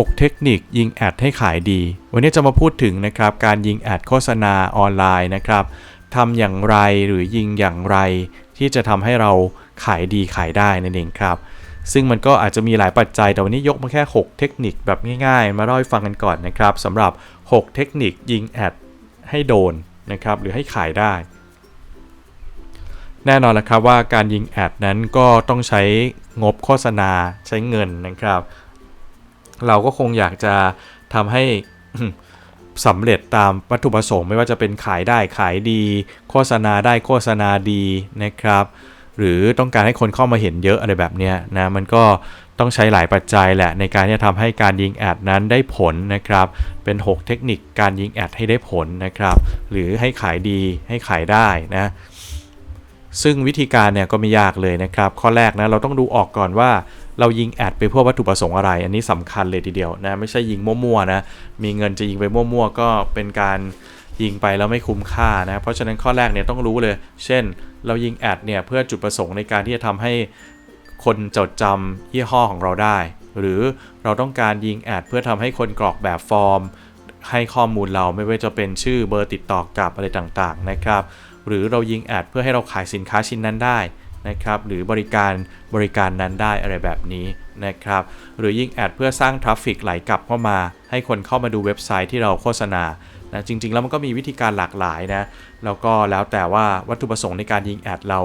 6 เทคนิคยิงแอดให้ขายดี วันนี้จะมาพูดถึงนะครับการยิงแอดโฆษณาออนไลน์นะครับทำอย่างไรหรือยิงอย่างไร ที่จะทำให้เราขายดีขายได้นั่นเองครับ ซึ่งมันก็อาจจะมีหลายปัจจัยแต่วันนี้ยกมาแค่ 6 เทคนิคแบบง่ายๆ มาเล่าให้ฟังกันก่อนนะครับสำหรับ 6 เทคนิคยิงแอดให้โดนนะครับหรือให้ขายได้ แน่นอนแล้วครับว่าการยิงแอดนั้นก็ต้องใช้งบโฆษณาใช้เงินนะครับ เราก็คงอยากจะทำให้สำเร็จตามวัตถุประสงค์ไม่ว่าจะเป็นขายได้ขายดี โฆษณาได้โฆษณาดีนะครับ หรือต้องการให้คนเข้ามาเห็นเยอะอะไรแบบเนี้ยนะมันก็ต้องใช้หลายปัจจัยแหละในการที่จะทำให้การยิงแอดนั้นได้ผลนะครับ เป็น 6 เทคนิคการยิงแอดให้ได้ผลนะครับ หรือให้ขายดีให้ขายได้นะซึ่งวิธีการเนี่ยก็ไม่ยากเลยนะครับ ข้อแรกนะเราต้องดูออกก่อนว่า เรายิงแอดไปเพื่อวัตถุประสงค์อะไร อันนี้สำคัญเลยทีเดียวนะไม่ใช่ยิงมั่วๆนะมีเงินจะยิงไปมั่วๆก็เป็นการยิงไปแล้วไม่คุ้มค่านะเพราะฉะนั้นข้อแรกเนี่ยต้องรู้เลย เช่น เรายิงแอดเนี่ยเพื่อจุดประสงค์ในการที่จะทำให้คนจดจำยี่ห้อของเราได้ หรือเราต้องการยิงแอดเพื่อทำให้คนกรอกแบบฟอร์ม ให้ข้อมูลเราไม่ว่าจะเป็นชื่อเบอร์ติดต่อกลับอะไรต่างๆนะครับหรือเรายิงแอดเพื่อให้เราขายสินค้าชิ้นนั้นได้ นะครับหรือบริการบริการนั้นได้อะไรแบบนี้นะครับหรือยิงแอดเพื่อสร้างทราฟฟิกไหลกลับเข้ามา ให้คนเข้ามาดูเว็บไซต์ที่เราโฆษณานะจริง ๆ แล้วมันก็มีวิธีการหลากหลายนะแล้วก็แล้วแต่ว่าวัตถุประสงค์ในการยิงแอดเรา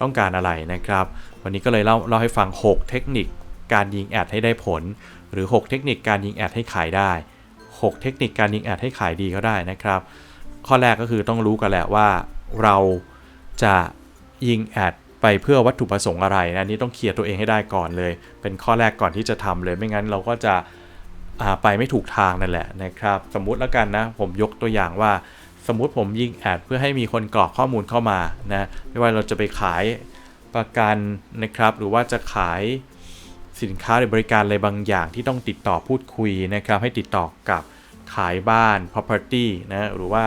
ต้องการอะไรนะครับ วันนี้ก็เลยเล่าเล่าให้ฟัง 6 เทคนิคการยิงแอดให้ได้ผล หรือ 6 เทคนิคการยิงแอดให้ขายได้ 6 เทคนิคการยิงแอดให้ขายดีก็ได้นะครับ ข้อแรกก็คือต้องรู้กันแหละว่าเราจะยิงแอด ไปเพื่อวัตถุประสงค์อะไรนะนี้ต้องเคลียร์ตัวเองให้ได้ก่อนเลย เป็นข้อแรกก่อนที่จะทำเลย ไม่งั้นเราก็จะไปไม่ถูกทางนั่นแหละนะครับ สมมุติแล้วกันนะ ผมยกตัวอย่างว่า สมมุติผมยิงแอดเพื่อให้มีคนกรอกข้อมูลเข้ามานะไม่ว่าเราจะไปขายประกันนะครับ หรือว่าจะขายสินค้าหรือบริการอะไรบางอย่างที่ต้องติดต่อพูดคุยนะครับ ให้ติดต่อกับขายบ้าน property นะหรือว่า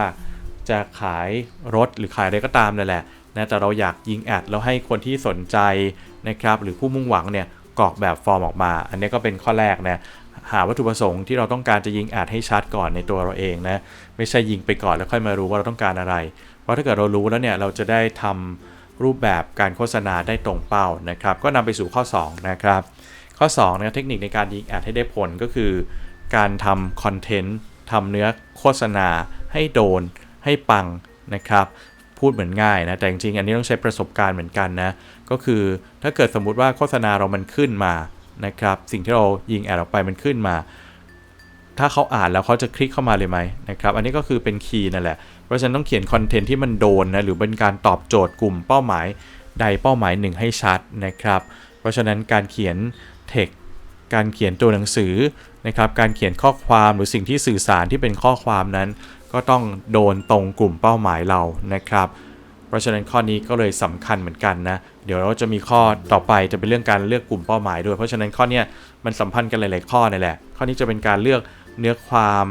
จะขายรถหรือขายอะไรก็ตามนั่นแหละ นะแต่เราอยากยิงแอดแล้วให้คนที่สนใจนะครับหรือผู้มุ่งหวังเนี่ยกรอกแบบฟอร์มออกมา อันนี้ก็เป็นข้อแรกนะหาวัตถุประสงค์ที่เราต้องการจะยิงแอดให้ชัดก่อนในตัวเราเองนะไม่ใช่ยิงไปก่อนแล้วค่อยมารู้ว่าเราต้องการอะไร เพราะถ้าเกิดเรารู้แล้วเนี่ยเราจะได้ทำรูปแบบการโฆษณาได้ตรงเป้านะครับ ก็นำไปสู่ข้อ2นะครับข้อ2นะเทคนิคในการยิงแอดให้ได้ผลก็คือ การทำคอนเทนต์ทำเนื้อโฆษณาให้โดนให้ปังนะครับ พูดเหมือนง่ายนะ แต่จริงๆ อันนี้ต้องใช้ประสบการณ์เหมือนกันนะ ก็คือถ้าเกิดสมมุติว่าโฆษณาเรามันขึ้นมานะครับ สิ่งที่เรายิงแอดออกไปมันขึ้นมา ถ้าเขาอ่านแล้วเขาจะคลิกเข้ามาเลยไหมนะครับ อันนี้ก็คือเป็นคีย์นั่นแหละ เพราะฉะนั้นต้องเขียนคอนเทนต์ที่มันโดนนะ หรือเป็นการตอบโจทย์กลุ่มเป้าหมายใดเป้าหมายหนึ่งให้ชัดนะครับ เพราะฉะนั้นการเขียนเทคการเขียนตัวหนังสือนะครับ การเขียนข้อความหรือสิ่งที่สื่อสารที่เป็นข้อความนั้น ก็ต้องโดนตรงกลุ่มเป้าหมายเรานะครับ เพราะฉะนั้นข้อนี้ก็เลยสำคัญเหมือนกันนะ เดี๋ยวเราจะมีข้อต่อไปจะเป็นเรื่องการเลือกกลุ่มเป้าหมายด้วย เพราะฉะนั้นข้อนี้มันสัมพันธ์กันหลาย ๆ ข้อนี่แหละ ข้อนี้จะเป็นการเลือกเนื้อความ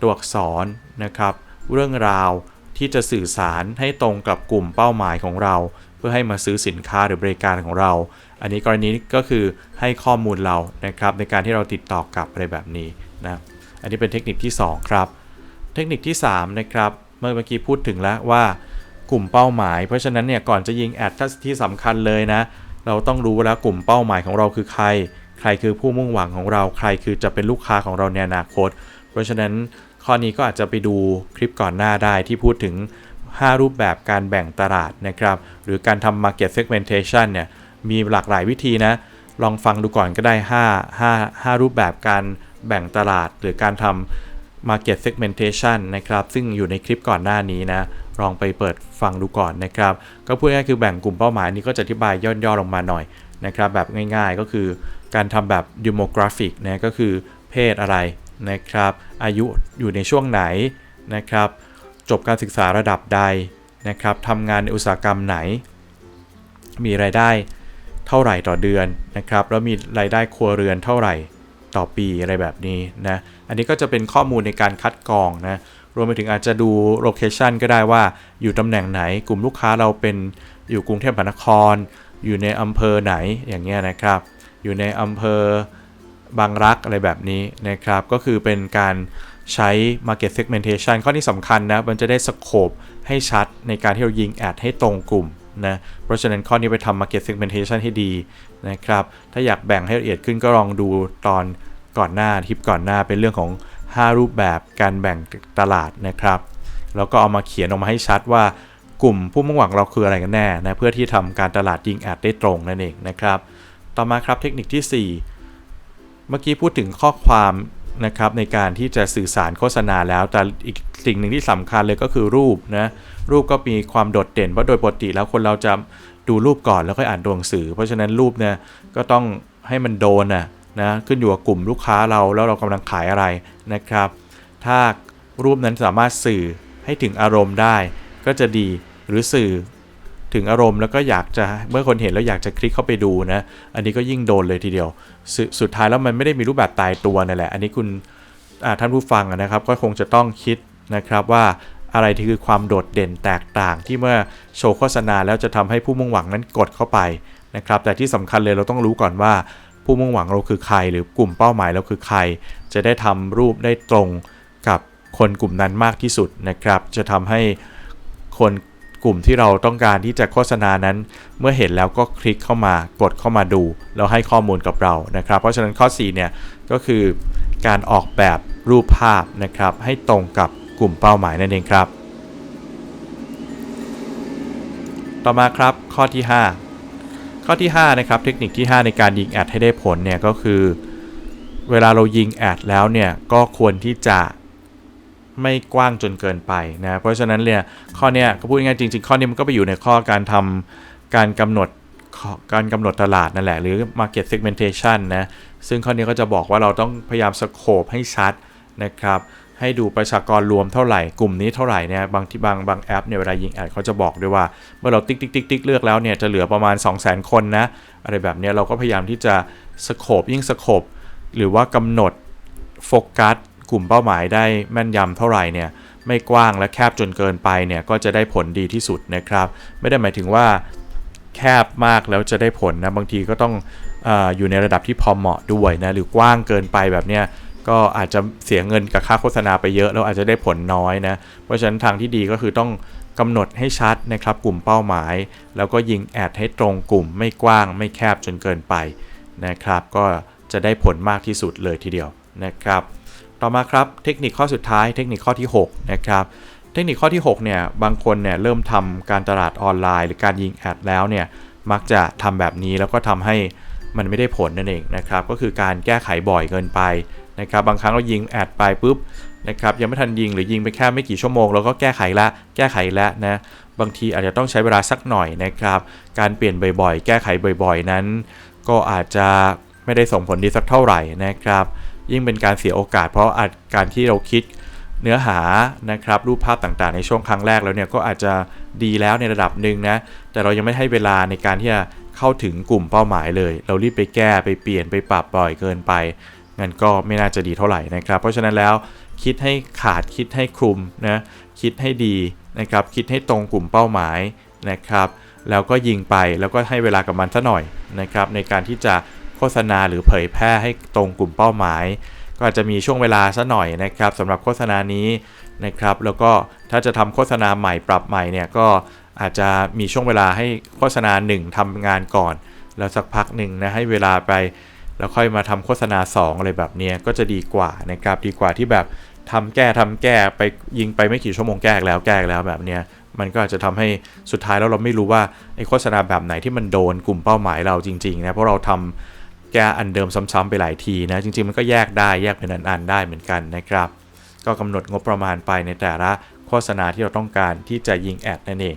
ตัวอักษรนะครับ เรื่องราวที่จะสื่อสารให้ตรงกับกลุ่มเป้าหมายของเรา เพื่อให้มาซื้อสินค้าหรือบริการของเรา อันนี้กรณีก็คือให้ข้อมูลเรานะครับในการที่เราติดต่อกับอะไรแบบนี้นะ อันนี้เป็นเทคนิคที่ 2 ครับ เทคนิคที่ 3 นะครับ เมื่อเมื่อกี้พูดถึงแล้วว่ากลุ่มเป้าหมาย เพราะฉะนั้นเนี่ยก่อนจะยิงแอดที่สำคัญเลยนะ เราต้องรู้แล้วกลุ่มเป้าหมายของเราคือใคร ใครคือผู้มุ่งหวังของเรา ใครคือจะเป็นลูกค้าของเราในอนาคต เพราะฉะนั้นข้อนี้ก็อาจจะไปดูคลิปก่อนหน้าได้ที่พูดถึง 5 รูปแบบการแบ่งตลาดนะครับ หรือการทำ market segmentation เนี่ยมีหลากหลายวิธีนะ ลองฟังดูก่อนก็ได้ 5 5 5 รูปแบบการแบ่งตลาดหรือการทำ market segmentation นะครับซึ่งอยู่ในคลิปก่อนหน้านี้นะลองไปเปิดฟังดูก่อนนะครับก็พูดง่ายคือแบ่งกลุ่มเป้าหมายนี้ก็จะอธิบายย่นๆลงมาหน่อยนะครับแบบง่ายๆก็คือการทำแบบ demographic นะก็คือเพศอะไรนะครับอายุอยู่ในช่วงไหนนะครับจบการศึกษาระดับใดนะครับทำงานในอุตสาหกรรมไหน มีรายได้เท่าไหร่ต่อเดือนนะครับแล้วมีรายได้ครัวเรือนเท่าไหร่ ต่อปีอะไรแบบนี้นะ อันนี้ก็จะเป็นข้อมูลในการคัดกรองนะ รวมไปถึงอาจจะดูโลเคชันก็ได้ว่าอยู่ตำแหน่งไหน กลุ่มลูกค้าเราเป็นอยู่กรุงเทพมหานคร อยู่ในอำเภอไหนอย่างเงี้ยนะครับ อยู่ในอำเภอบางรักอะไรแบบนี้นะครับ ก็คือเป็นการใช้ market segmentation ข้อที่สำคัญนะ มันจะได้สโคปให้ชัดในการที่เรายิงแอดให้ตรงกลุ่ม นะเพราะฉะนั้นข้อนี้ไปทำ market segmentation ให้ดีนะครับถ้าอยากแบ่งให้ละเอียดขึ้นก็ลองดูตอนก่อนหน้าทิปก่อนหน้าเป็นเรื่องของ 5 รูปแบบการแบ่งตลาดนะครับแล้วก็เอามาเขียนออกมาให้ชัดว่ากลุ่มผู้มุ่งหวังเราคืออะไรกันแน่นะเพื่อที่ทำการตลาดยิงแอดได้ตรงนั่นเองนะครับ ต่อมาครับเทคนิคที่ 4 เมื่อกี้พูดถึงข้อความ นะครับในการที่จะสื่อสารโฆษณาแล้ว แต่อีกสิ่งหนึ่งที่สำคัญเลยก็คือรูปนะรูปก็มีความโดดเด่นเพราะโดยปกติแล้วคนเราจะดูรูปก่อนแล้วค่อยอ่านตัวหนังสือ เพราะฉะนั้นรูปเนี่ยก็ต้องให้มันโดนนะนะขึ้นอยู่กับกลุ่มลูกค้าเราแล้วเรากำลังขายอะไรนะครับ ถ้ารูปนั้นสามารถสื่อให้ถึงอารมณ์ได้ก็จะดีหรือสื่อ ถึงอารมณ์แล้วก็อยากจะเมื่อคนเห็นแล้วอยากจะคลิกเข้าไปดูนะ อันนี้ก็ยิ่งโดนเลยทีเดียวสสุดท้ายแล้วมันไม่ได้มีรูปแบบตายตัวนั่นแหละ อันนี้คุณท่านผู้ฟังนะครับ ก็คงจะต้องคิดนะครับว่าอะไรที่คือความโดดเด่นแตกต่างที่เมื่อโชว์โฆษณาแล้วจะทำให้ผู้มุ่งหวังนั้นกดเข้าไปนะครับ แต่ที่สำคัญเลยเราต้องรู้ก่อนว่า ผู้มุ่งหวังเราคือใคร หรือกลุ่มเป้าหมายเราคือใคร จะได้ทำรูปได้ตรงกับคนกลุ่มนั้นมากที่สุดนะครับ จะทำให้คน กลุ่มที่เราต้องการที่จะโฆษณานั้น เมื่อเห็นแล้วก็คลิกเข้ามากดเข้ามาดู แล้วให้ข้อมูลกับเรานะครับ เพราะฉะนั้นข้อ 4 เนี่ยก็คือการออกแบบรูปภาพนะครับให้ตรงกับกลุ่มเป้าหมายนั่นเองครับ ต่อมาครับข้อที่ 5 ข้อที่5นะครับเทคนิคที่ 5 ในการยิงแอดให้ได้ผลเนี่ยก็คือ เวลาเรายิงแอดแล้วเนี่ยก็ควรที่จะ ไม่กว้างจนเกินไปนะเพราะฉะนั้นเนี่ยข้อเนี้ยก็พูดง่ายจริงๆ ข้อนี้มันก็ไปอยู่ในข้อการทำการกำหนดการกำหนดตลาดนั่นแหละ หรือ market segmentation นะซึ่งข้อนี้ก็จะบอกว่าเราต้องพยายามสโคปให้ชัดนะครับให้ดูประชากรรวมเท่าไหร่กลุ่มนี้เท่าไหร่เนี่ยบางที่บางบางแอปเนี่ยเวลายิงแอดเขาจะบอกด้วยว่า เมื่อเราติ๊กติ๊กติ๊กติ๊กเลือกแล้วเนี่ยจะเหลือประมาณ 2 0 0 0 0 0 คนนะอะไรแบบนี้เราก็พยายามที่จะสโคปยิ่งสโคปหรือว่ากำหนดโฟกัส กลุ่มเป้าหมายได้แม่นยำเท่าไหร่เนี่ยไม่กว้างและแคบจนเกินไปเนี่ยก็จะได้ผลดีที่สุดนะครับ ไม่ได้หมายถึงว่าแคบมากแล้วจะได้ผลนะบางทีก็ต้องออยู่ในระดับที่พอเหมาะด้วยนะหรือกว้างเกินไปแบบเนี้ยก็อาจจะเสียเงินกับค่าโฆษณาไปเยอะแล้วอาจจะได้ผลน้อยนะเพราะฉะนั้นทางที่ดีก็คือต้องกำหนดให้ชัดนะครับกลุ่มเป้าหมาย แล้วก็ยิงแอดให้ตรงกลุ่มไม่กว้าง ไม่แคบจนเกินไปนะครับ ก็จะได้ผลมากที่สุดเลยทีเดียวนะครับ ต่อมาครับเทคนิคข้อสุดท้ายเทคนิคข้อที่6นะครับเทคนิคข้อที่6เนี่ยบางคนเนี่ยเริ่มทำการตลาดออนไลน์ หรือการยิงแอดแล้วเนี่ยมักจะทำแบบนี้แล้วก็ทำให้มันไม่ได้ผลนั่นเองนะครับก็คือการแก้ไขบ่อยเกินไปนะครับบางครั้งเรายิงแอดไปปุ๊บนะครับยังไม่ทันยิงหรือยิงไปแค่ไม่กี่ชั่วโมงเราก็แก้ไขละแก้ไขละนะบางทีอาจจะต้องใช้เวลาสักหน่อยนะครับการเปลี่ยนบ่อยๆ แก้ไขบ่อยๆ นั้น ก็อาจจะไม่ได้ส่งผลดีสักเท่าไหร่นะครับ ยิ่งเป็นการเสียโอกาส เพราะอาจการที่เราคิดเนื้อหานะครับรูปภาพต่างๆ ในช่วงครั้งแรกแล้วเนี่ยก็อาจจะดีแล้วในระดับหนึ่งนะแต่เรายังไม่ให้เวลาในการที่จะเข้าถึงกลุ่มเป้าหมายเลย เรารีบไปแก้ไปเปลี่ยนไปปรับบ่อยเกินไปงั้นก็ไม่น่าจะดีเท่าไหร่นะครับ เพราะฉะนั้นแล้วคิดให้ขาดคิดให้คลุมนะคิดให้ดีนะครับคิดให้ตรงกลุ่มเป้าหมายนะครับ แล้วก็ยิงไปแล้วก็ให้เวลากับมันซะหน่อยนะครับในการที่จะ ฆษณาหรือเผยแพร่ให้ตรงกลุ่มเป้าหมาย ก็อาจจะมีช่วงเวลาซะหน่อยนะครับสำหรับโฆษณานี้นะครับ แล้วก็ถ้าจะทำโฆษณาใหม่ปรับใหม่เนี่ยก็อาจจะมีช่วงเวลาให้โฆษณา 1ทำงานก่อน แล้วสักพักหนึ่งนะให้เวลาไปแล้วค่อยมาทำโฆษณา 2 อะไรแบบนี้ก็จะดีกว่านะครับดีกว่าที่แบบทำแก้ทำแก้ไปยิงไปไม่กี่ชั่วโมงแก้แล้วแก้แล้วแบบเนี้ยมันก็อาจจะทำให้สุดท้ายแล้วเราไม่รู้ว่าไอ้โฆษณาแบบไหนที่มันโดนกลุ่มเป้าหมายเราจริงๆนะเพราะเราทำ แก้อันเดิมซ้ำๆไปหลายทีนะ จริงๆมันก็แยกได้แยกเป็นอันๆได้เหมือนกันนะครับ ก็กำหนดงบประมาณไปในแต่ละโฆษณาที่เราต้องการที่จะยิงแอดนั่นเอง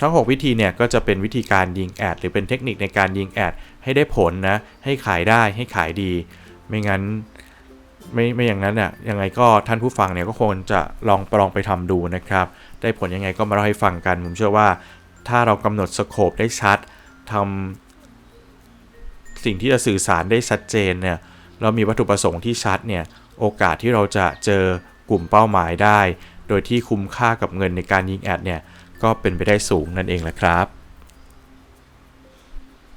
ทั้ง 6 วิธีเนี่ยก็จะเป็นวิธีการยิงแอดหรือเป็นเทคนิคในการยิงแอดให้ได้ผลนะให้ขายได้ให้ขายดี ไม่งั้นไม่ไม่อย่างนั้นเนี่ยยังไงก็ท่านผู้ฟังเนี่ยก็ควรจะลองลองไปทำดูนะครับ ได้ผลยังไงก็มาเล่าให้ฟังกัน ผมเชื่อว่า ถ้าเรากำหนดสโคปได้ชัดทำ สิ่งที่จะสื่อสารได้ชัดเจนเนี่ยเรามีวัตถุประสงค์ที่ชัดเนี่ยโอกาสที่เราจะเจอกลุ่มเป้าหมายได้ โดยที่คุ้มค่ากับเงินในการยิงแอดเนี่ยก็เป็นไปได้สูงนั่นเองแหละครับ